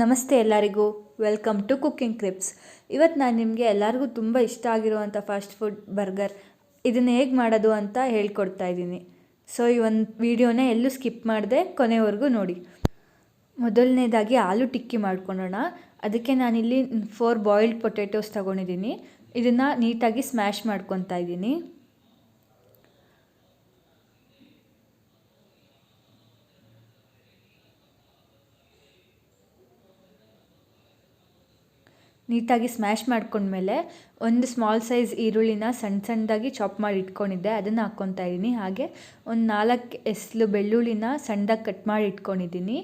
ನಮಸ್ತೆ ಎಲ್ಲರಿಗೂ. Welcome to cooking creeps ಇವತ್ತು ನಾನು ನಿಮಗೆ ಎಲ್ಲರಿಗೂ ತುಂಬ ಇಷ್ಟ ಆಗಿರುವಂಥ ಫಾಸ್ಟ್ ಫುಡ್ ಬರ್ಗರ್ ಇದನ್ನು ಹೇಗೆ ಮಾಡೋದು ಅಂತ ಹೇಳ್ಕೊಡ್ತಾ ಇದ್ದೀನಿ. ಸೊ ಈ ಒಂದು ವಿಡಿಯೋನ ಎಲ್ಲೂ ಸ್ಕಿಪ್ ಮಾಡದೆ ಕೊನೆವರೆಗೂ ನೋಡಿ. ಮೊದಲನೇದಾಗಿ ಆಲೂ ಟಿಕ್ಕಿ ಮಾಡ್ಕೊಳ್ಳೋಣ ಅದಕ್ಕೆ ನಾನಿಲ್ಲಿ ಫೋರ್ ಬಾಯ್ಲ್ಡ್ ಪೊಟ್ಯಾಟೋಸ್ ತೊಗೊಂಡಿದ್ದೀನಿ. ಇದನ್ನು ನೀಟಾಗಿ ಸ್ಮ್ಯಾಶ್ ಮಾಡ್ಕೊತಾ ಇದ್ದೀನಿ. ನೀಟಾಗಿ ಸ್ಮ್ಯಾಶ್ ಮಾಡ್ಕೊಂಡ್ಮೇಲೆ ಒಂದು ಸ್ಮಾಲ್ ಸೈಜ್ ಈರುಳ್ಳಿನ ಸಣ್ಣ ಸಣ್ಣದಾಗಿ ಚಾಪ್ ಮಾಡಿ ಇಟ್ಕೊಂಡಿದ್ದೆ, ಅದನ್ನು ಹಾಕ್ಕೊತಾ ಇದ್ದೀನಿ. ಹಾಗೆ ಒಂದು ನಾಲ್ಕು ಎಸ್ಲು ಬೆಳ್ಳುಳ್ಳಿನ ಸಣ್ಣದಾಗಿ ಕಟ್ ಮಾಡಿ ಇಟ್ಕೊಂಡಿದ್ದೀನಿ,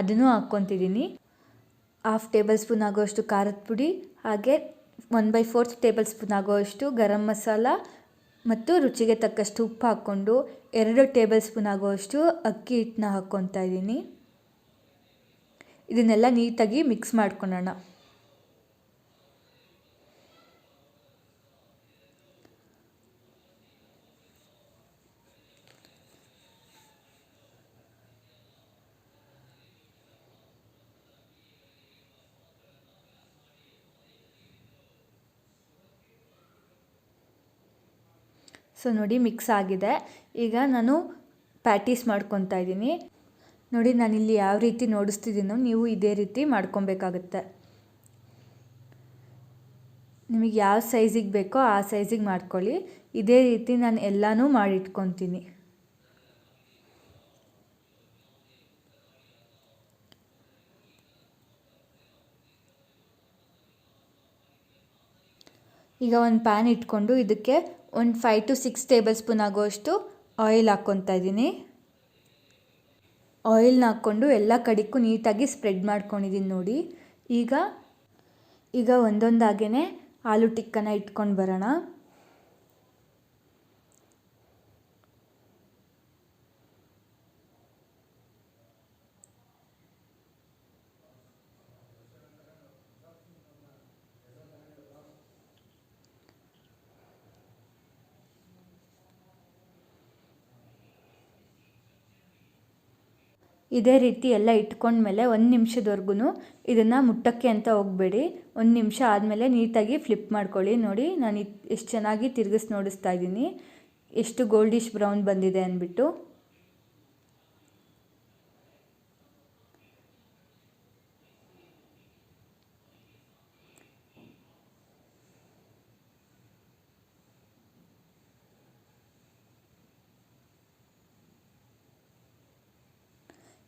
ಅದನ್ನು ಹಾಕ್ಕೊತಿದ್ದೀನಿ. ಹಾಫ್ ಟೇಬಲ್ ಸ್ಪೂನ್ ಆಗೋಷ್ಟು ಖಾರದ ಪುಡಿ, ಹಾಗೆ one by fourth tablespoon ಆಗೋಷ್ಟು ಗರಂ ಮಸಾಲ ಮತ್ತು ರುಚಿಗೆ ತಕ್ಕಷ್ಟು ಉಪ್ಪು ಹಾಕ್ಕೊಂಡು ಎರಡು ಟೇಬಲ್ ಸ್ಪೂನ್ ಆಗೋಷ್ಟು ಅಕ್ಕಿ ಹಿಟ್ಟನ್ನ ಹಾಕ್ಕೊತಾ ಇದ್ದೀನಿ. ಇದನ್ನೆಲ್ಲ ನೀಟಾಗಿ ಮಿಕ್ಸ್ ಮಾಡ್ಕೊಳ್ಳೋಣ. ಸೊ ನೋಡಿ ಮಿಕ್ಸ್ ಆಗಿದೆ. ಈಗ ನಾನು ಪ್ಯಾಟೀಸ್ ಮಾಡ್ಕೊತಾ ಇದ್ದೀನಿ. ನೋಡಿ, ನಾನಿಲ್ಲಿ ಯಾವ ರೀತಿ ನೋಡಿಸ್ತಿದ್ದೀನೋ ನೀವು ಇದೇ ರೀತಿ ಮಾಡ್ಕೊಬೇಕಾಗುತ್ತೆ. ನಿಮಗೆ ಯಾವ ಸೈಜಿಗೆ ಬೇಕೋ ಆ ಸೈಜಿಗೆ ಮಾಡ್ಕೊಳ್ಳಿ. ಇದೇ ರೀತಿ ನಾನು ಎಲ್ಲನೂ ಮಾಡಿಟ್ಕೊತೀನಿ. ಈಗ ಒಂದು ಪ್ಯಾನ್ ಇಟ್ಕೊಂಡು ಇದಕ್ಕೆ ಒಂದು five to six tablespoon ಆಗೋಷ್ಟು ಆಯಿಲ್ ಹಾಕ್ಕೊತಾ ಇದ್ದೀನಿ. ಆಯಿಲ್ನ ಹಾಕ್ಕೊಂಡು ಎಲ್ಲ ಕಡೆಗೂ ನೀಟಾಗಿ ಸ್ಪ್ರೆಡ್ ಮಾಡ್ಕೊಂಡಿದ್ದೀನಿ ನೋಡಿ. ಈಗ ಈಗ ಒಂದೊಂದಾಗೇ ಆಲೂ ಟಿಕ್ಕನ ಇಟ್ಕೊಂಡು ಬರೋಣ. ಇದೇ ರೀತಿ ಎಲ್ಲ ಇಟ್ಕೊಂಡ್ಮೇಲೆ ಒಂದು ನಿಮಿಷದವರೆಗೂ ಇದನ್ನು ಮುಟ್ಟಕ್ಕೆ ಅಂತ ಹೋಗಬೇಡಿ. ಒಂದು ನಿಮಿಷ ಆದಮೇಲೆ ನೀಟಾಗಿ ಫ್ಲಿಪ್ ಮಾಡ್ಕೊಳ್ಳಿ. ನೋಡಿ, ನಾನು ಎಷ್ಟು ಚೆನ್ನಾಗಿ ತಿರುಗಿಸಿ ನೋಡಿಸ್ತಾ ಇದ್ದೀನಿ. ಎಷ್ಟು ಗೋಲ್ಡಿಶ್ ಬ್ರೌನ್ ಬಂದಿದೆ ಅಂದ್ಬಿಟ್ಟು.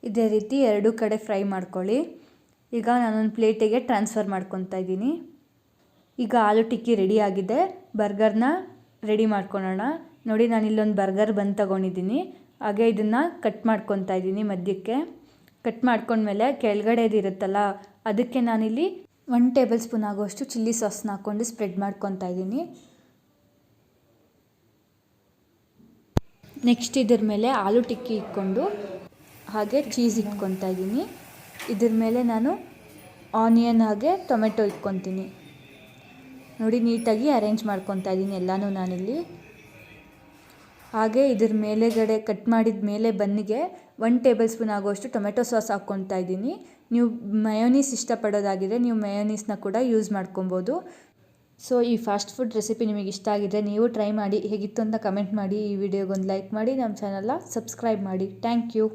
ಇದೇ ರೀತಿ ಎರಡೂ ಕಡೆ ಫ್ರೈ ಮಾಡ್ಕೊಳ್ಳಿ. ಈಗ ನಾನೊಂದು ಪ್ಲೇಟಿಗೆ ಟ್ರಾನ್ಸ್ಫರ್ ಮಾಡ್ಕೊತಾ ಇದ್ದೀನಿ. ಈಗ ಆಲೂ ಟಿಕ್ಕಿ ರೆಡಿ ಆಗಿದೆ. ಬರ್ಗರ್ನ ರೆಡಿ ಮಾಡ್ಕೊಳ್ಳೋಣ ನೋಡಿ, ನಾನು ಇಲ್ಲೊಂದು ಬರ್ಗರ್ ಬಂದು ತಗೊಂಡಿದ್ದೀನಿ. ಹಾಗೆ ಇದನ್ನು ಕಟ್ ಮಾಡ್ಕೊತಾ ಇದ್ದೀನಿ ಮಧ್ಯಕ್ಕೆ. ಕಟ್ ಮಾಡ್ಕೊಂಡ್ಮೇಲೆ ಕೆಳಗಡೆದಿರುತ್ತಲ್ಲ ಅದಕ್ಕೆ ನಾನಿಲ್ಲಿ ಒನ್ ಟೇಬಲ್ ಸ್ಪೂನ್ ಆಗೋಷ್ಟು ಚಿಲ್ಲಿ ಸಾಸ್ನ ಹಾಕ್ಕೊಂಡು ಸ್ಪ್ರೆಡ್ ಮಾಡ್ಕೊತಾ ಇದ್ದೀನಿ. ನೆಕ್ಸ್ಟ್ ಇದ್ರ ಮೇಲೆ ಆಲೂ ಟಿಕ್ಕಿ ಇಟ್ಕೊಂಡು ಹಾಗೆ ಚೀಸ್ ಇಟ್ಕೊತಾ ಇದ್ದೀನಿ ಇದ್ರ ಮೇಲೆ ನಾನು ಆನಿಯನ್ ಹಾಗೆ ಟೊಮೆಟೊ ಇಟ್ಕೊತೀನಿ. ನೋಡಿ ನೀಟಾಗಿ ಅರೇಂಜ್ ಮಾಡ್ಕೊತಾ ಇದ್ದೀನಿ ಎಲ್ಲನೂ ನಾನಿಲ್ಲಿ. ಹಾಗೆ ಇದ್ರ ಮೇಲೆಗಡೆ ಕಟ್ ಮಾಡಿದ ಮೇಲೆ ಬನ್ನಿಗೆ ಒನ್ ಟೇಬಲ್ ಸ್ಪೂನ್ ಆಗುವಷ್ಟು ಟೊಮೆಟೊ ಸಾಸ್ ಹಾಕ್ಕೊತಾ ಇದ್ದೀನಿ ನೀವು ಮಯೋನೀಸ್ ಇಷ್ಟಪಡೋದಾಗಿದೆ ನೀವು ಮಯೋನೀಸ್ನ ಕೂಡ ಯೂಸ್ ಮಾಡ್ಕೊಬೋದು. ಸೊ ಈ ಫಾಸ್ಟ್ ಫುಡ್ ರೆಸಿಪಿ ನಿಮಗೆ ಇಷ್ಟ ಆಗಿದ್ರೆ ನೀವು ಟ್ರೈ ಮಾಡಿ ಹೇಗಿತ್ತು ಅಂತ ಕಮೆಂಟ್ ಮಾಡಿ ಈ ವಿಡಿಯೋಗೊಂದು ಲೈಕ್ ಮಾಡಿ, ನಮ್ಮ ಚಾನಲ್ನ ಸಬ್ಸ್ಕ್ರೈಬ್ ಮಾಡಿ. Thank you